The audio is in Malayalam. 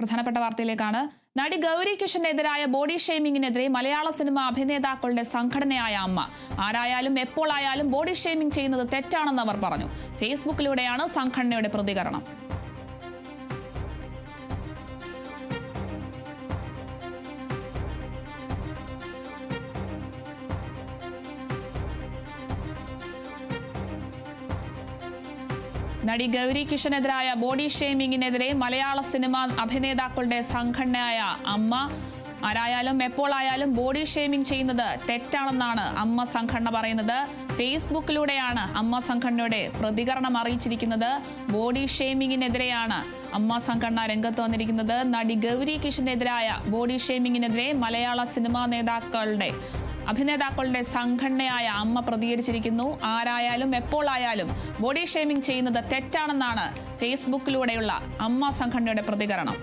പ്രധാനപ്പെട്ട വാർത്തയിലേക്കാണ്. നടി ഗൗരി കിഷനെതിരായ ബോഡി ഷെയ്മിങ്ങിനെതിരെ മലയാള സിനിമ അഭിനേതാക്കളുടെ സംഘടനയായ അമ്മ. ആരായാലും എപ്പോൾ ആയാലും ബോഡി ഷെയ്മിംഗ് ചെയ്യുന്നത് തെറ്റാണെന്ന് അവർ പറഞ്ഞു. ഫേസ്ബുക്കിലൂടെയാണ് സംഘടനയുടെ പ്രതികരണം. നടി ഗൗരി കിഷനെതിരായ ബോഡി ഷെയ്മിങ്ങിനെതിരെ മലയാള സിനിമാ അഭിനേതാക്കളുടെ സംഘടനയായ അമ്മ ആരായാലും എപ്പോഴായാലും ബോഡി ഷെയ്മിംഗ് ചെയ്യുന്നത് തെറ്റാണെന്നാണ് അമ്മ സംഘടന പറയുന്നത്. ഫേസ്ബുക്കിലൂടെയാണ് അമ്മ സംഘടനയുടെ പ്രതികരണം അറിയിച്ചിരിക്കുന്നത്. ബോഡി ഷെയ്മിങ്ങിനെതിരെയാണ് അമ്മ സംഘടന രംഗത്ത് വന്നിരിക്കുന്നത്. നടി ഗൗരി കിഷനെതിരായ ബോഡി ഷെയ്മിങ്ങിനെതിരെ മലയാള സിനിമാ നേതാക്കളുടെ അഭിനേതാക്കളുടെ സംഘടനയായ അമ്മ പ്രതികരിച്ചിരിക്കുന്നു. ആരായാലും എപ്പോഴായാലും ബോഡി ഷേമിംഗ് ചെയ്യുന്നത് തെറ്റാണെന്നാണ് ഫേസ്ബുക്കിലൂടെയുള്ള അമ്മ സംഘടനയുടെ പ്രതികരണം.